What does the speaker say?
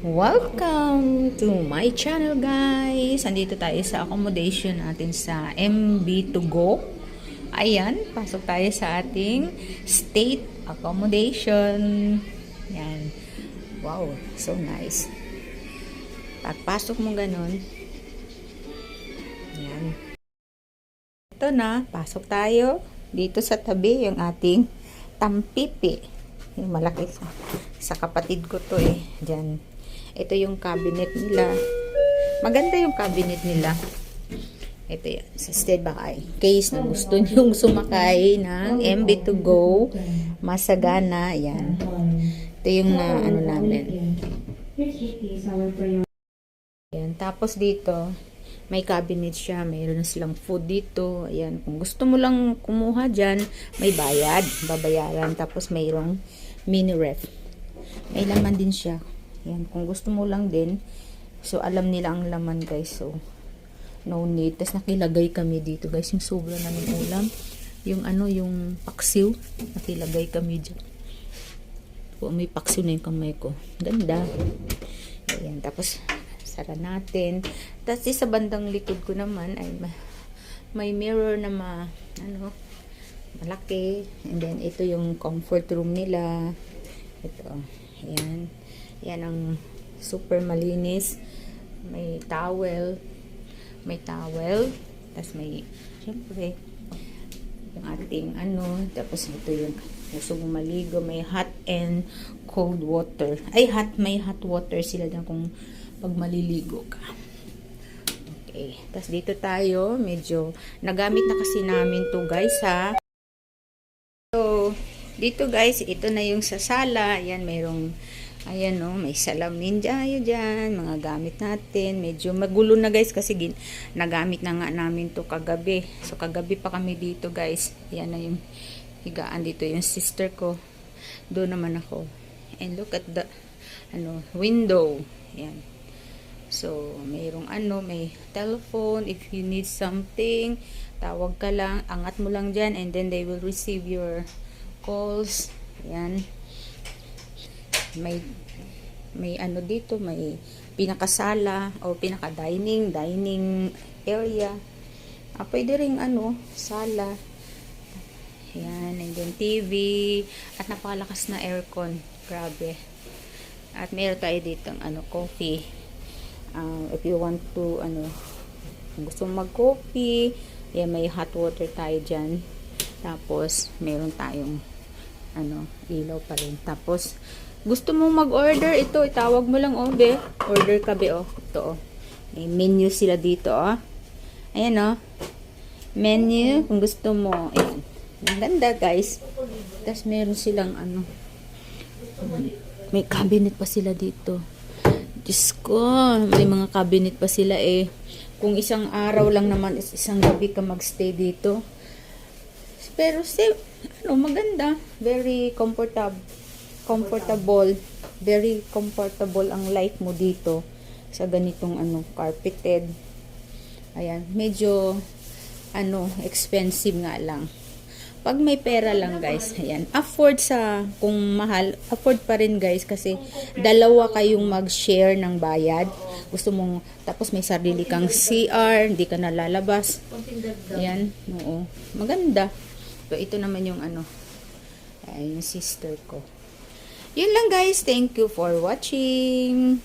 Welcome to my channel guys! Andito tayo sa accommodation natin sa MB to go. Ayan, pasok tayo sa ating state accommodation. Yan. Wow, so nice. Pagpasok mo ganun. Yan. Ito na, pasok tayo. Dito sa tabi yung ating tampipi. Yung malaki sa, sa kapatid ko to eh. Diyan. Ito yung cabinet nila. Maganda yung cabinet nila. Ito yan. Sa stead baka case na gusto nyong sumakay ng MB to go. Masagana. Yan. Ito yung na ano namin. Yan. Tapos dito, may cabinet siya. Mayroon silang food dito. Ayan. Kung gusto mo lang kumuha dyan, may bayad. Babayaran. Tapos mayroong mini ref. May laman din siya. Yan. Kung gusto mo lang din. So, alam nila ang laman guys. So, no need. Tapos nakilagay kami dito guys. Yung sobra namin ulam. Yung ano, yung paksiw. Nakilagay kami dyan. O, may paksiw na yung kamay ko. Ganda. Ayan. Tapos, sara natin. Tapos, sa bandang likod ko naman ay ma- may mirror na ma, ano, malaki. And then, ito yung comfort room nila. Ito. Ayan. Yan ang super malinis. May towel. May towel. Tapos may, syempre, yung ating ano. Tapos ito yung gusto mong maligo. May hot and cold water. Ay, hot. May hot water sila na kung pag maliligo ka. Okay. Tapos dito tayo. Medyo, nagamit na kasi namin to guys ha. Dito guys, ito na yung sa sala. Ayan, mayroong, ayan o, may salamin dyan, dyan, mga gamit natin. Medyo magulo na guys kasi gin, nagamit na nga namin to kagabi. So, kagabi pa kami dito guys. Ayan na yung higaan dito, yung sister ko. Doon naman ako. And look at the, ano, window. Ayan. So, mayroong ano, may telephone. If you need something, tawag ka lang, angat mo lang dyan, and then they will receive your calls. Ayan. May, may ano dito, may pinakasala o pinaka-dining, dining area. Ah, pwede rin ano, sala. Ayan, and then TV. At napakalakas na aircon. Grabe. At meron tayo dito ano, coffee. Uh, if you want to, ano, kung gusto mag-coffee, may hot water tayo dyan. Tapos, meron tayong, ano, ilaw pa rin. Tapos, gusto mong mag-order, ito, itawag mo lang, oh, be. Order ka, be, oh. Ito, oh. May menu sila dito, oh. Ayan, oh. Menu, kung gusto mo. Ayan. Ang ganda, guys. Tapos, meron silang, ano, may cabinet pa sila dito. Diyos ko, may mga cabinet pa sila eh. Kung isang araw lang naman, is- isang gabi ka magstay dito. Pero si, ano, maganda. Very comfortable. Comfortable. Very comfortable ang life mo dito sa ganitong ano, carpeted. Ayan, medyo ano, expensive nga lang. Pag may pera lang guys, ayan, afford sa, kung mahal, afford pa rin guys kasi dalawa kayong mag-share ng bayad. Gusto mong, tapos may sarili kang CR, hindi ka nalalabas. Ayan, oo. Maganda. So, ito naman yung ano, ay, yung sister ko. Yun lang guys, thank you for watching.